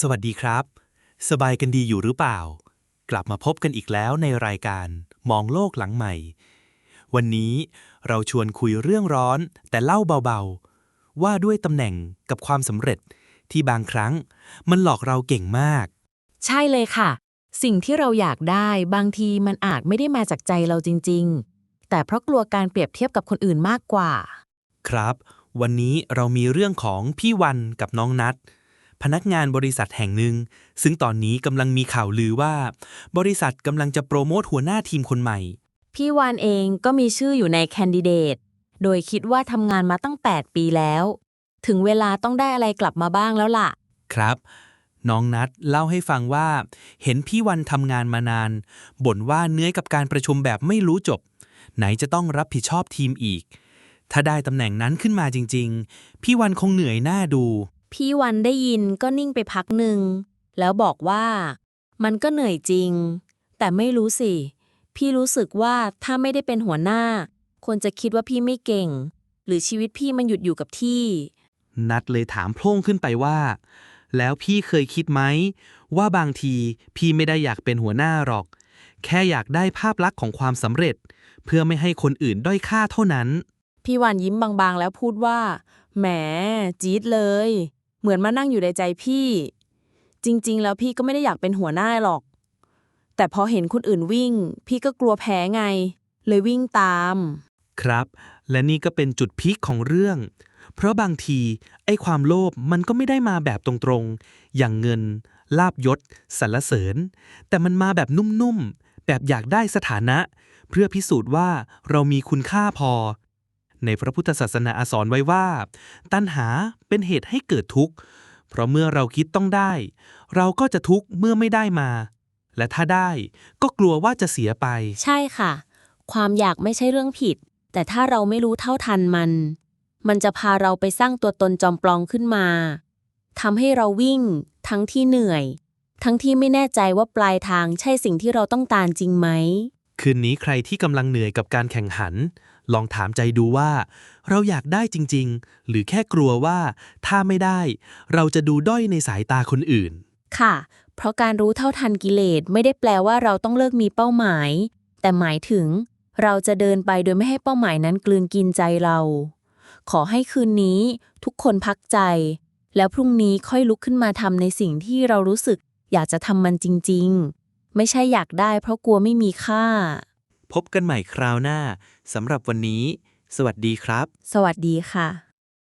สวัสดีครับ สบายกันดีอยู่หรือเปล่า กลับมาพบกันอีกแล้วในรายการมองโลกหลังใหม่ วันนี้เราชวนคุยเรื่องร้อนแต่เล่าเบาๆ ว่าด้วยตำแหน่งกับความสำเร็จที่บางครั้งมันหลอกเราเก่งมาก ใช่เลยค่ะ สิ่งที่เราอยากได้บางทีมันอาจไม่ได้มาจากใจเราจริง ๆ แต่เพราะกลัวการเปรียบเทียบกับคนอื่นมากกว่า ครับ วันนี้เรามีเรื่องของพี่วันกับน้องนัด พนักงานบริษัทแห่งหนึ่ง ซึ่งตอนนี้กำลังมีข่าวลือว่า บริษัทกำลังจะโปรโมทหัวหน้าทีมคนใหม่ พี่วานเองก็มีชื่ออยู่ในแคนดิเดต โดยคิดว่าทำงานมาตั้ง 8 ปีแล้ว ถึงเวลาต้องได้อะไรกลับมาบ้างแล้วล่ะ ครับ น้องนัดเล่าให้ฟังว่า เห็นพี่วันทำงานมานาน บ่นว่าเหนื่อยกับการประชุมแบบไม่รู้จบ ไหนจะต้องรับผิดชอบทีมอีก ถ้าได้ตำแหน่งนั้นขึ้นมาจริง ๆ พี่วันคงเหนื่อยหน้าดู พี่วันได้ยินก็นิ่งไปพักหนึ่ง แล้วบอกว่า มันก็เหนื่อยจริง แต่ไม่รู้สิ พี่รู้สึกว่าถ้าไม่ได้เป็นหัวหน้า คนจะคิดว่าพี่ไม่เก่ง หรือชีวิตพี่มันหยุดอยู่กับที่ นัดเลยถามโพล่งขึ้นไปว่า แล้วพี่เคยคิดไหม ว่าบางทีพี่ไม่ได้อยากเป็นหัวหน้าหรอก แค่อยากได้ภาพลักษณ์ของความสำเร็จ เพื่อไม่ให้คนอื่นด้อยค่าเท่านั้น พี่วันยิ้มบางๆ แล้วพูดว่า แหมจี๊ดเลย เหมือนมานั่งอยู่ในใจพี่ จริง ๆ แล้วพี่ก็ไม่ได้อยากเป็นหัวหน้าหรอก แต่พอเห็นคนอื่นวิ่ง พี่ก็กลัวแพ้ไง เลยวิ่งตาม ครับ และนี่ก็เป็นจุดพีคของเรื่อง เพราะบางที ไอ้ความโลภมันก็ไม่ได้มาแบบตรงๆ อย่างเงิน ลาบยศสรรเสริญ แต่มันมาแบบนุ่มๆ แบบอยากได้สถานะ เพื่อพิสูจน์ว่าเรามีคุณค่าพอ ในพระพุทธศาสนาสอนไว้ว่า ตัณหาเป็นเหตุให้เกิดทุกข์ เพราะเมื่อเราคิดต้องได้ เราก็จะทุกข์เมื่อไม่ได้มา และถ้าได้ก็กลัวว่าจะเสียไป ใช่ค่ะ ความอยากไม่ใช่เรื่องผิด แต่ถ้าเราไม่รู้เท่าทันมัน มันจะพาเราไปสร้างตัวตนจอมปลอมขึ้นมาทำให้เราวิ่ง ทั้งที่เหนื่อย ทั้งที่ไม่แน่ใจว่าปลายทางใช่สิ่งที่เราต้องการจริงไหม คืนนี้ใครที่กำลังเหนื่อยกับการแข่งขัน ลองถามใจดูว่า เราอยากได้จริง ๆ หรือแค่กลัวว่า ถ้าไม่ได้ เราจะดูด้อยในสายตาคนอื่น ค่ะ เพราะการรู้เท่าทันกิเลสไม่ได้แปลว่าเราต้องเลิกมีเป้าหมาย แต่หมายถึง เราจะเดินไปโดยไม่ให้เป้าหมายนั้นกลืนกินใจเรา ขอให้คืนนี้ ทุกคนพักใจ แล้วพรุ่งนี้ค่อยลุกขึ้นมาทำในสิ่งที่เรารู้สึก อยากจะทำมันจริง ๆ ไม่ใช่อยากได้เพราะกลัวไม่มีค่า พบกันใหม่คราวหน้าสำหรับวันนี้ สวัสดีครับ สวัสดีค่ะ